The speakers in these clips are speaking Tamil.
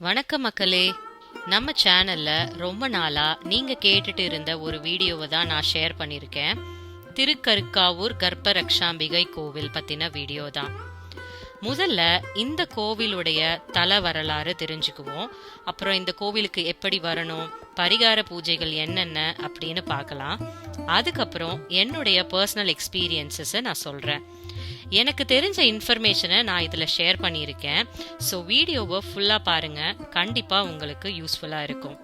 வணக்கம் மக்களே. நம்ம சேனல்ல ரொம்ப நாளா நீங்க கேட்டுட்டு இருந்த ஒரு வீடியோவை தான் நான் ஷேர் பண்ணியிருக்கேன் திருக்கருக்காவூர் கர்ப்ப ரக்ஷாம்பிகை கோவில் பத்தின வீடியோ தான். முதல்ல இந்த கோவிலுடைய தல வரலாறு தெரிஞ்சுக்குவோம். அப்புறம் இந்த கோவிலுக்கு எப்படி வரணும் பரிகார பூஜைகள் என்னென்ன அப்படின்னு பார்க்கலாம். அதுக்கப்புறம் என்னுடைய பர்சனல் எக்ஸ்பீரியன்சஸை நான் சொல்கிறேன் எனக்கு தெரிஞ்ச இன்ஃபர்மேஷனை நான் இதில் ஷேர் பண்ணியிருக்கேன். ஸோ வீடியோவை ஃபுல்லாக பாருங்கள் கண்டிப்பாக உங்களுக்கு யூஸ்ஃபுல்லாக இருக்கும்.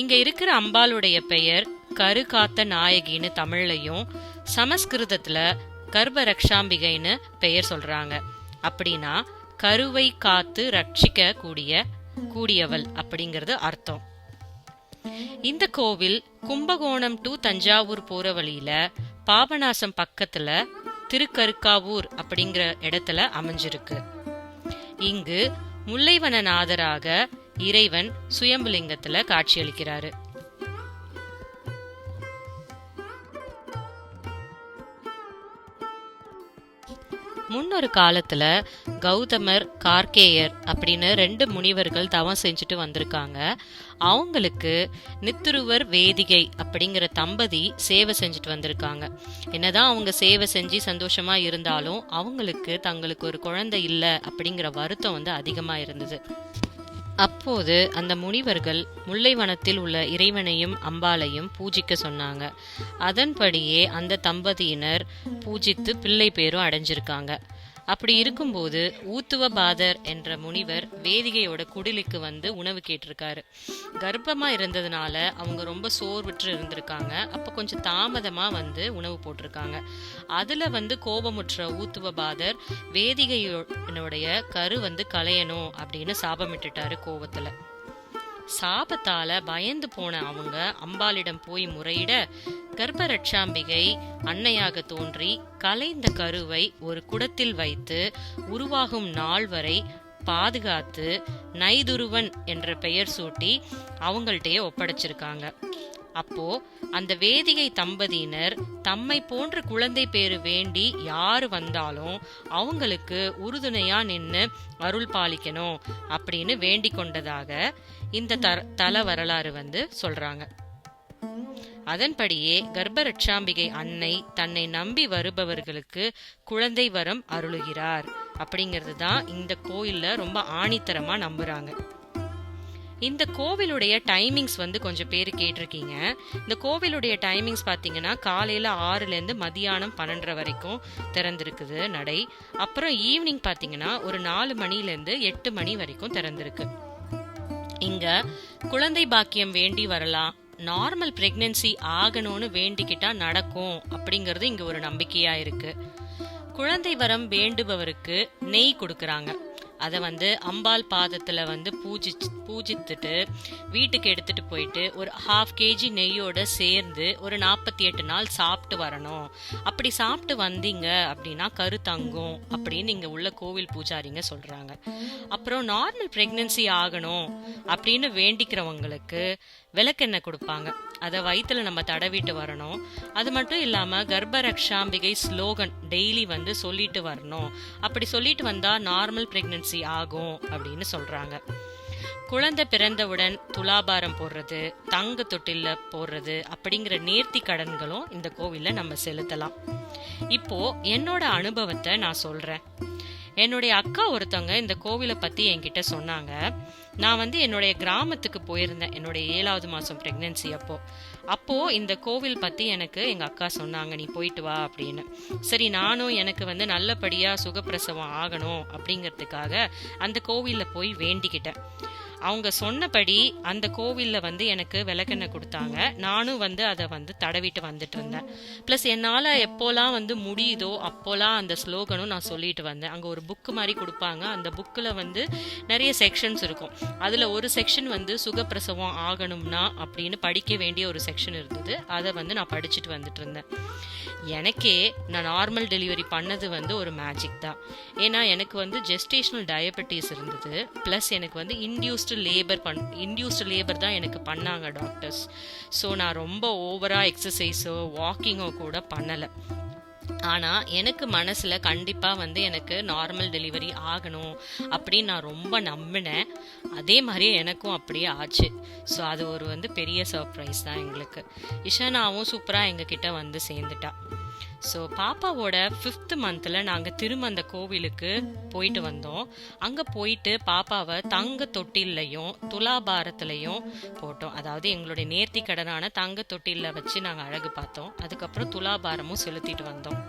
இங்கே இருக்கிற அம்பாளுடைய பெயர் கரு காத்த நாயகின்னு தமிழ்லையும் சமஸ்கிருதத்தில் கர்ப்ப ரக்ஷாம்பிகைன்னு பெயர் சொல்கிறாங்க அப்படின்னா கருவை காத்து ரட்சிக்க கூடிய கூடியவள் அப்படிங்கிறது அர்த்தம். இந்த கோவில் கும்பகோணம் டு தஞ்சாவூர் போற வழியில பாபநாசம் பக்கத்துல திருக்கருக்காவூர் அப்படிங்கிற இடத்துல அமைஞ்சிருக்கு. இங்கு முல்லைவனநாதராக இறைவன் சுயம்புலிங்கத்துல காட்சியளிக்கிறாரு. முன்னொரு காலத்துல கௌதமர் கார்கேயர் அப்படின்னு ரெண்டு முனிவர்கள் தவம் செஞ்சுட்டு வந்திருக்காங்க. அவங்களுக்கு நித்துருவர் வேதிகை அப்படிங்கிற தம்பதி சேவை செஞ்சுட்டு வந்திருக்காங்க. என்னதான் அவங்க சேவை செஞ்சு சந்தோஷமா இருந்தாலும் அவங்களுக்கு தங்களுக்கு ஒரு குழந்தை இல்லை அப்படிங்கிற வருத்தம் வந்து அதிகமா இருந்தது. அப்போது அந்த முனிவர்கள் முல்லைவனத்தில் உள்ள இறைவனையும் அம்பாளையும் பூஜிக்க சொன்னாங்க. அதன்படியே அந்த தம்பதியினர் பூஜித்து பிள்ளை பேரும் அடைஞ்சிருக்காங்க. அப்படி இருக்கும்போது ஊத்துவபாதர் என்ற முனிவர் வேதிகையோட குடிலுக்கு வந்து உணவு கேட்டிருக்காரு. கர்ப்பமா இருந்ததுனால அவங்க ரொம்ப சோர்வுற்று இருந்திருக்காங்க. அப்ப கொஞ்சம் தாமதமா வந்து உணவு போட்டிருக்காங்க. அதுல வந்து கோபமுற்ற ஊத்துவபாதர் வேதிகையோடைய கரு வந்து களையணும் அப்படின்னு சாபமிட்டுட்டாரு கோபத்துல சாபத்தால பயந்து போன அவங்க அம்பாளிடம் போய் முறையிட கர்ப்பரட்சாம்பிகை அன்னையாக தோன்றி கலைந்த கருவை ஒரு குடத்தில் வைத்து உருவாகும் நாள் வரை பாதுகாத்து நைதுருவன் என்ற பெயர் சூட்டி அவங்கள்ட்டயே ஒப்படைச்சிருக்காங்க. அப்போ அந்த வேதிகை தம்பதியினர் தம்மை போன்ற குழந்தை பேரு வேண்டி யாரு வந்தாலும் அவங்களுக்கு உறுதுணையா நின்று அருள் பாலிக்கணும் அப்படின்னு வேண்டிக் கொண்டதாக இந்த த தல வரலாறு வந்து சொல்றாங்க. அதன்படியே கர்ப்பரட்சாம்பிகை அன்னை தன்னை நம்பி வருபவர்களுக்கு குழந்தை வரம் அருளுகிறார். அப்படிங்கிறது தான் இந்த கோயில்ல ரொம்ப ஆணித்தரமா நம்புறாங்க. இந்த கோவிலுடைய டைமிங்ஸ் வந்து கொஞ்சம் பேர் கேட்டிருக்கீங்க. இந்த கோவிலுடைய டைமிங்ஸ் பார்த்தீங்கன்னா காலையில் ஆறுலேருந்து மதியானம் பன்னெண்டரை வரைக்கும் திறந்திருக்குது நடை. அப்புறம் ஈவினிங் பார்த்தீங்கன்னா ஒரு நாலு மணிலேருந்து எட்டு மணி வரைக்கும் திறந்திருக்கு. இங்கே குழந்தை பாக்கியம் வேண்டி வரலாம். நார்மல் பிரெக்னன்சி ஆகணும்னு வேண்டிக்கிட்டா நடக்கும் அப்படிங்கிறது இங்கே ஒரு நம்பிக்கையாக இருக்குது குழந்தை வரம் வேண்டுபவருக்கு நெய் கொடுக்குறாங்க. அதை வந்து அம்பாள் பாதத்தில் வந்து பூஜி பூஜித்துட்டு வீட்டுக்கு எடுத்துட்டு போயிட்டு ஒரு ஹாஃப் கேஜி நெய்யோடு சேர்ந்து ஒரு நாற்பத்தி எட்டு நாள் சாப்பிட்டு வரணும். அப்படி சாப்பிட்டு வந்தீங்க அப்படின்னா கரு தங்கும் அப்படின்னு இங்கே உள்ள கோவில் பூஜாரிங்க சொல்கிறாங்க அப்புறம் நார்மல் ப்ரெக்னென்சி ஆகணும் அப்படின்னு வேண்டிக்கிறவங்களுக்கு விளக்கெண்ணெய் கொடுப்பாங்க. அதை வயிற்றுல நம்ம தடவிட்டு வரணும். அது மட்டும் இல்லாமல் கர்ப்ப ரக்ஷாம்பிகை ஸ்லோகன் டெய்லி வந்து சொல்லிட்டு வரணும். அப்படி சொல்லிட்டு வந்தால் நார்மல் ப்ரெக்னென்சி ஆகும் அப்படின்னு சொல்கிறாங்க குழந்தை பிறந்தவுடன் துலாபாரம் போடுறது தங்க தொட்டில போடுறது அப்படிங்கிற நேர்த்தி கடன்களும் இந்த கோவிலில் நம்ம செலுத்தலாம். இப்போ என்னோட அனுபவத்தை நான் சொல்றேன். என்னுடைய அக்கா ஒருத்தவங்க இந்த கோவிலை பற்றி என்கிட்ட சொன்னாங்க. நான் வந்து என்னுடைய கிராமத்துக்கு போயிருந்தேன். என்னுடைய ஏழாவது மாதம் ப்ரெக்னென்சி அப்போது அப்போது இந்த கோவில் பற்றி எனக்கு எங்கள் அக்கா சொன்னாங்க நீ போயிட்டு வா அப்படின்னு. சரி நானும் எனக்கு வந்து நல்லபடியாக சுகப்பிரசவம் ஆகணும் அப்படிங்கிறதுக்காக அந்த கோவிலில் போய் வேண்டிக்கிட்டேன். அவங்க சொன்னபடி அந்த கோவிலில் வந்து எனக்கு விளக்கெண்ணெய் கொடுத்தாங்க. நானும் வந்து அதை வந்து தடவிட்டு வந்துட்டு இருந்தேன். ப்ளஸ் என்னால் எப்போலாம் வந்து முடியுதோ அப்போலாம் அந்த ஸ்லோகனும் நான் சொல்லிட்டு வந்தேன். அங்கே ஒரு புக்கு மாதிரி கொடுப்பாங்க. அந்த புக்கில் வந்து நிறைய செக்ஷன்ஸ் இருக்கும். அதில் ஒரு செக்ஷன் வந்து சுகப்பிரசவம் ஆகணும்னா அப்படின்னு படிக்க வேண்டிய ஒரு செக்ஷன் இருந்தது. அதை வந்து நான் படிச்சுட்டு வந்துட்டு இருந்தேன். எனக்கே நான் நார்மல் டெலிவரி பண்ணது வந்து ஒரு மேஜிக் தான். ஏன்னா எனக்கு வந்து ஜெஸ்டேஷனல் டயபெட்டிஸ் இருந்தது. ப்ளஸ் எனக்கு வந்து இன்டியூஸ்டு லேபர் பண் இன்டியூஸ்டு லேபர் தான் எனக்கு பண்ணாங்க டாக்டர்ஸ் ஸோ நான் ரொம்ப ஓவராக எக்ஸசைஸோ வாக்கிங்கோ கூட பண்ணலை. ஆனால் எனக்கு மனசில் கண்டிப்பாக வந்து எனக்கு நார்மல் டெலிவரி ஆகணும் அப்படின்னு நான் ரொம்ப நம்பினேன். அதே மாதிரியே எனக்கும் அப்படியே ஆச்சு. ஸோ அது ஒரு வந்து பெரிய சர்ப்ரைஸ் தான் எங்களுக்கு. இஷானாவும் சூப்பராக எங்ககிட்ட வந்து சேர்ந்துட்டா. ஸோ பாப்பாவோட ஃபிஃப்த் மந்தில் நாங்கள் திரும்ப அந்த கோவிலுக்கு போயிட்டு வந்தோம். அங்கே போயிட்டு பாப்பாவை தங்க தொட்டில்லையும் துலாபாரத்துலையும் போட்டோம். அதாவது எங்களுடைய நேர்த்தி கடனான தங்க தொட்டிலில் வச்சு நாங்கள் அழகு பார்த்தோம். அதுக்கப்புறம் துலாபாரமும் செலுத்திட்டு வந்தோம்.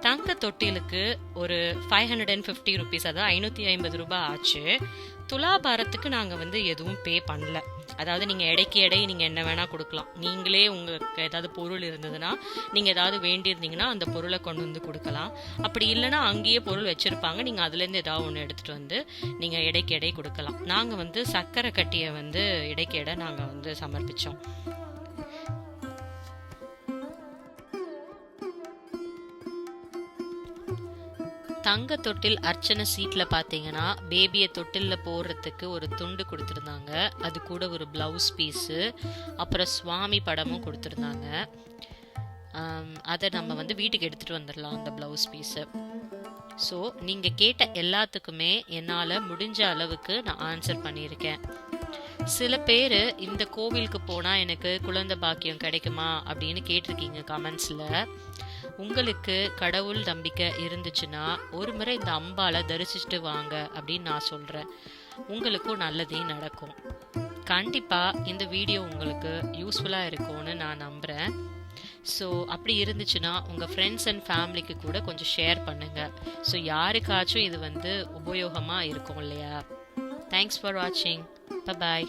தங்க தொட்டிலுக்கு ஒரு five hundred and fifty rupees அதாவது ஐநூற்றி ஐம்பது ரூபாய் ஆச்சு. துலாபாரத்துக்கு நாங்கள் வந்து எதுவும் பே பண்ணல. அதாவது நீங்கள் எடைக்கு எடை நீங்கள் என்ன வேணால் கொடுக்கலாம். நீங்களே உங்களுக்கு ஏதாவது பொருள் இருந்ததுன்னா நீங்கள் ஏதாவது வேண்டியிருந்தீங்கன்னா அந்த பொருளை கொண்டு வந்து கொடுக்கலாம். அப்படி இல்லைன்னா அங்கேயே பொருள் வச்சுருப்பாங்க. நீங்கள் அதுலேருந்து ஏதாவது ஒன்று எடுத்துகிட்டு வந்து நீங்கள் எடைக்கு எடை கொடுக்கலாம். நாங்கள் வந்து சர்க்கரை கட்டியை வந்து இடைக்கு எடை நாங்கள் வந்து சமர்ப்பித்தோம் தங்க தொட்டில் அர்ச்சனை சீட்டில் பார்த்தீங்கன்னா பேபியை தொட்டிலில் போடுறதுக்கு ஒரு துண்டு கொடுத்துருந்தாங்க. அது கூட ஒரு ப்ளவுஸ் பீஸு அப்புறம் சுவாமி படமும் கொடுத்துருந்தாங்க. அதை நம்ம வந்து வீட்டுக்கு எடுத்துகிட்டு வந்துடலாம் அந்த ப்ளவுஸ் பீஸை ஸோ நீங்கள் கேட்ட எல்லாத்துக்குமே என்னால் முடிஞ்ச அளவுக்கு நான் ஆன்சர் பண்ணியிருக்கேன். சில பேர் இந்த கோவிலுக்கு போனால் எனக்கு குழந்தை பாக்கியம் கிடைக்குமா? அப்படின்னு கேட்டிருக்கீங்க கமெண்ட்ஸில் உங்களுக்கு கடவுள் நம்பிக்கை இருந்துச்சுன்னா ஒரு முறை இந்த அம்பால தரிசிச்சுட்டு வாங்க அப்படின்னு நான் சொல்கிறேன் உங்களுக்கும் நல்லதே நடக்கும். கண்டிப்பாக இந்த வீடியோ உங்களுக்கு யூஸ்ஃபுல்லாக இருக்கும்னு நான் நம்புகிறேன் ஸோ அப்படி இருந்துச்சுன்னா உங்கள் ஃப்ரெண்ட்ஸ் அண்ட் ஃபேமிலிக்கு கூட கொஞ்சம் ஷேர் பண்ணுங்கள் ஸோ யாருக்காச்சும் இது வந்து உபயோகமாக இருக்கும் இல்லையா? தேங்க்ஸ் ஃபார் வாட்சிங் பாய்